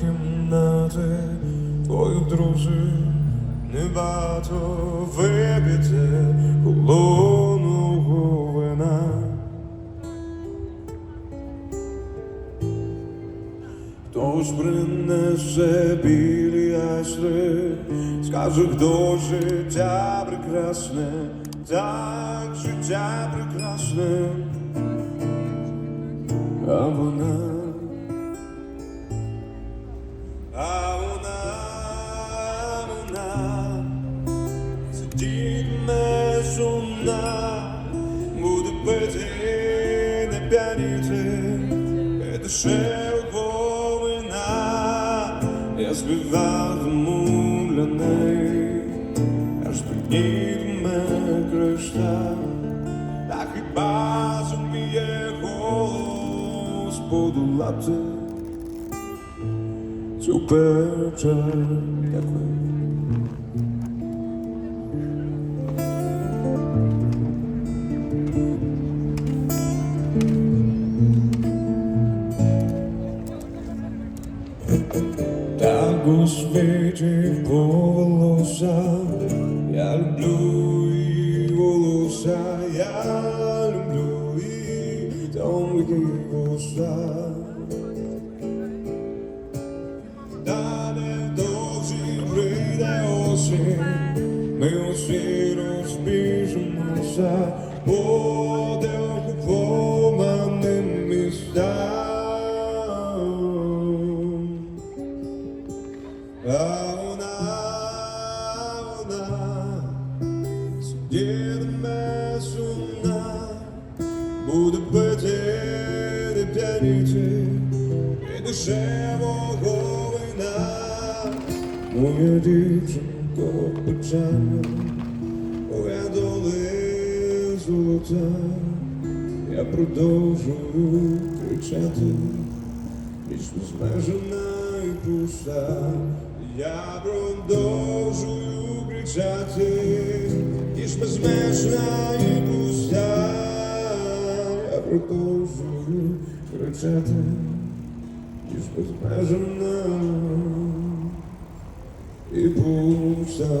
кімнати, твою дружини багато вип'єте холодного вина. Хтось принесе білі айстри, скаже, хто життя прекрасне, так життя прекрасне, а вона, голос подолати цю печаль. Дякую. Так у світі повелося, я люблю і волоса, я люблю Don't we go stop? Dale dogs e rei da ocean Meus filhos bijamos a Poder ocupou uma nemistão Auna, буде пити, не п'яніти, і дешевого вина. Моя дівчинко печальна, моя доли золота, я продовжую кричати. Ніч безмежена і пуста, я продовжую кричати, ніч безмежна і продовжую кричати, ніж безмежна і пуста.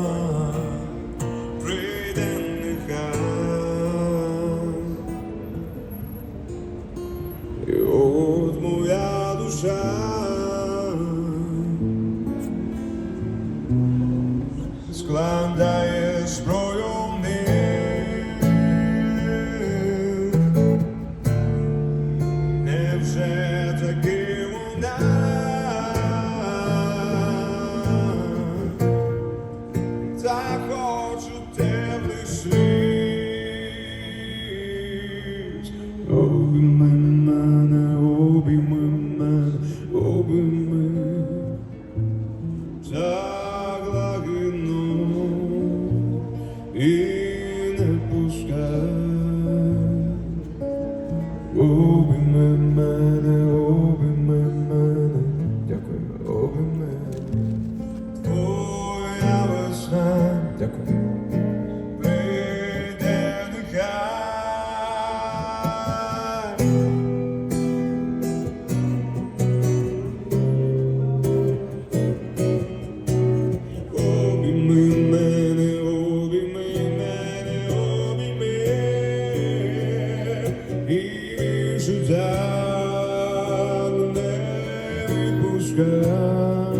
чекай,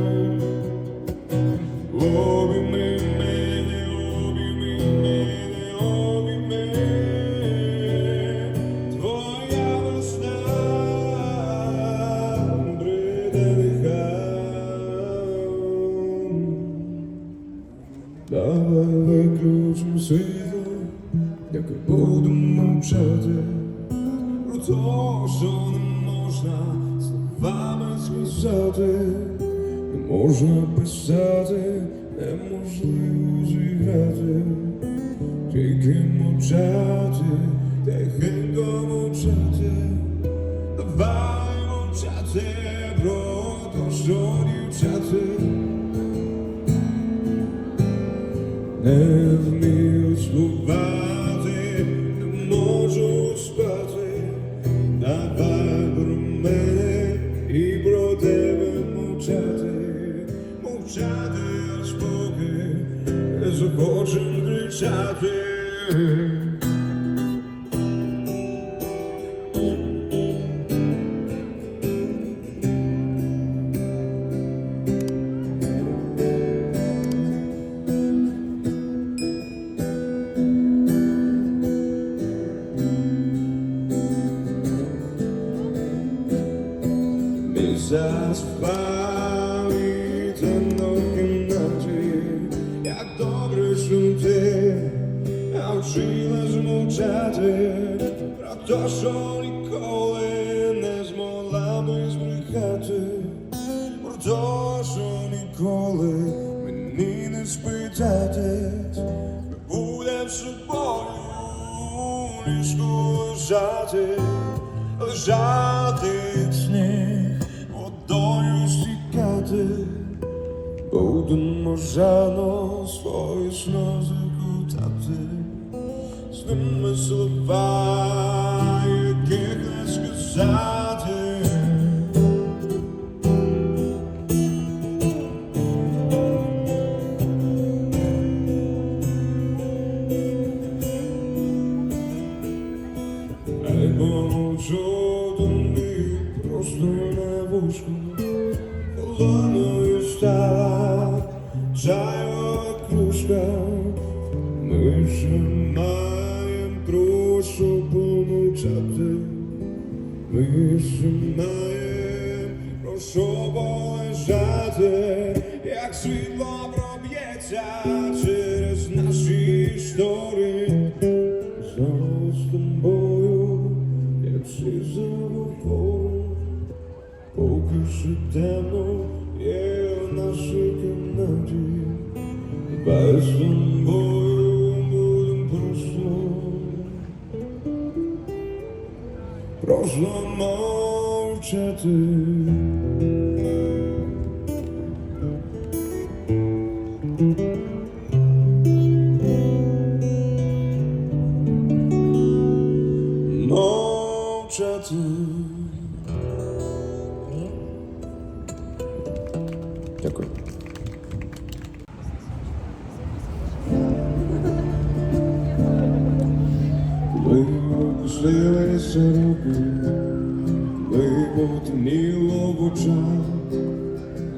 обійми мене, обійми мене, обійми твоя весна бриде дихам. Давай виключимо світло, як будемо мовчати, про то, що не можна. словами сказати, не можна писати, неможливо зіграти, тільки мовчати, тихенько мовчати, давай Місяць впав і темно в кімнаті, як добре, що ти навчилась мовчати. Про те, що ніколи не змогла би збрехати, про те, що ніколи мені не спитатись, ми будем з собою ліжку лежати, лежати як moją ścigaty Połudn morzano swoje ślozy kutaty Zwymy słowa проб'ється через наші історії. Знову з тобою, як всі заговоримо, поки що темно є в нашій кімнаті, без тобою будем просто, мовчати. Мовчати.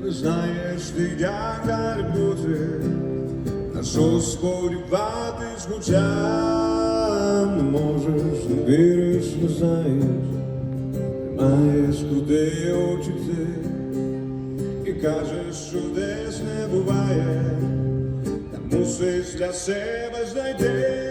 Не знаєш ти, як далі бути, на що сподіватись хоча не можеш, не віриш, не знаєш, не маєш куди очі ти, і кажеш, що десь не буває, та мусиш для себе знайти.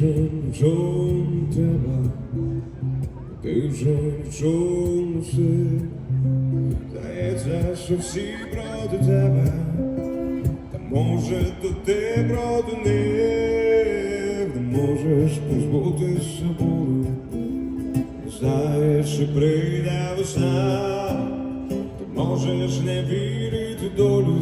Вже нічого не треба, ти вже не все. Здається, що всі проти тебе, та може то ти проти них, не можеш позбутися болю, знаєш, чи прийде весна, ти можеш не вірити в долю,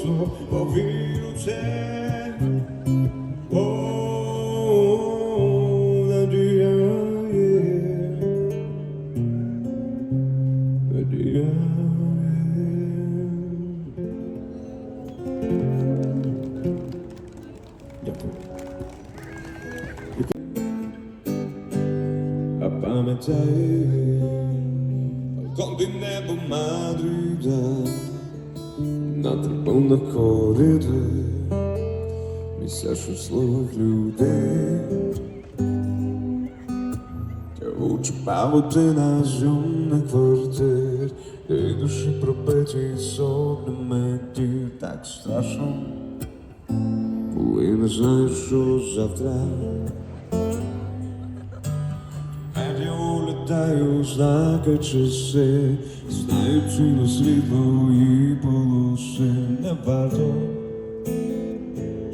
posso ouvir o céu. На трибунах кориди, місця щасливих людей. Тягуча павутина зйомних квартир, де душі пробиті сотнями дір, так страшно, коли не знаєш, що завтра. Улітаю, знаки часи, знаючи на світло і σε en Nevado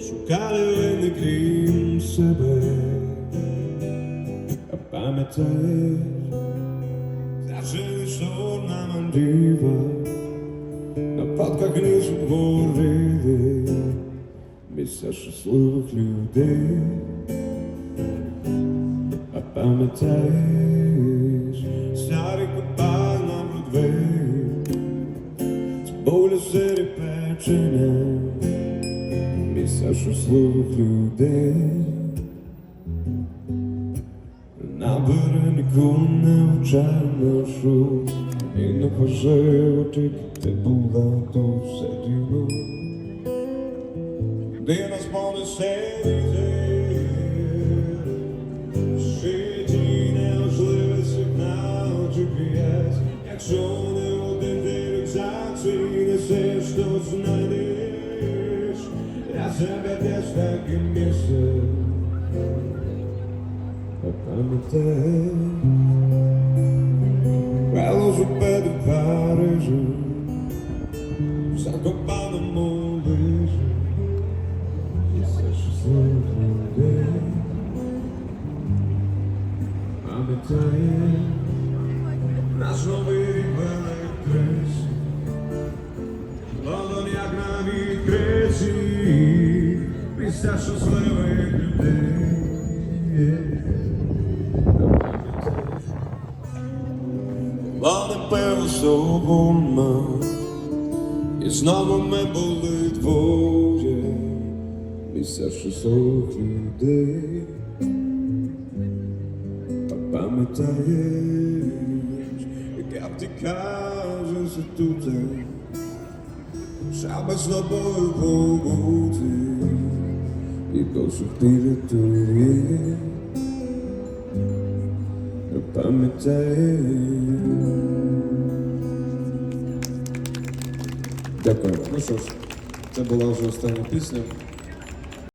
Σου calor de crim se ve A pameter να μ' αντίβα Να πάτκα γνήσουν βορρίδε Μέσα σου A Σάρι κουπάρι не се репеченя, мисляш услуг людей. Набърен конем чарна шум и на пожелтите булато седино. Дина спомни се te Quello sul pedicare giù Sta coppando un mondo A metà Nascono veri belle cresci Lodo ne agnavi cresci. Mi stascio пили собома, і знову ми були двоє, місця щасливих людей. Пам'ятаєш, як ти кажеш тут, саме з тобою побути, і до сих пір рятує. Пам'ятаєш. Дякую. Ну що ж, це була вже остання пісня.